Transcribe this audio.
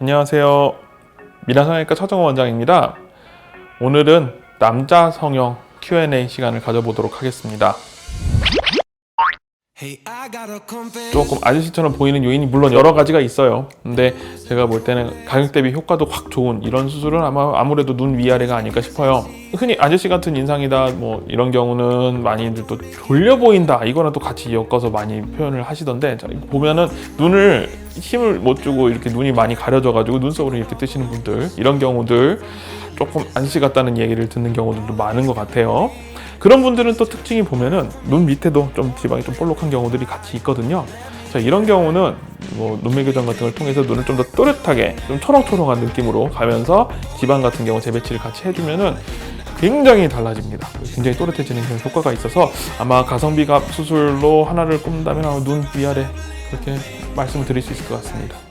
안녕하세요. 미나성형외과 차정원 원장입니다. 오늘은 남자 성형 Q&A 시간을 가져보도록 하겠습니다. 조금 아저씨처럼 보이는 요인이 물론 여러 가지가 있어요. 근데 제가 볼 때는 가격 대비 효과도 확 좋은 이런 수술은 아마 아무래도 눈 위아래가 아닐까 싶어요. 흔히 아저씨 같은 인상이다 뭐 이런 경우는 많이들 또 졸려 보인다 이거랑 또 같이 엮어서 많이 표현을 하시던데 자, 보면은 눈을 힘을 못 주고 이렇게 눈이 많이 가려져 가지고 눈썹으로 이렇게 뜨시는 분들 이런 경우들 조금 아저씨 같다는 얘기를 듣는 경우들도 많은 것 같아요. 그런 분들은 또 특징이 보면은 눈 밑에도 좀 지방이 좀 볼록한 경우들이 같이 있거든요. 자, 이런 경우는 뭐 눈매 교정 같은 걸 통해서 눈을 좀 더 또렷하게 좀 초롱초롱한 느낌으로 가면서 지방 같은 경우 재배치를 같이 해주면은 굉장히 달라집니다. 굉장히 또렷해지는 그런 효과가 있어서 아마 가성비가 수술로 하나를 꼽는다면 눈 위아래 그렇게 말씀을 드릴 수 있을 것 같습니다.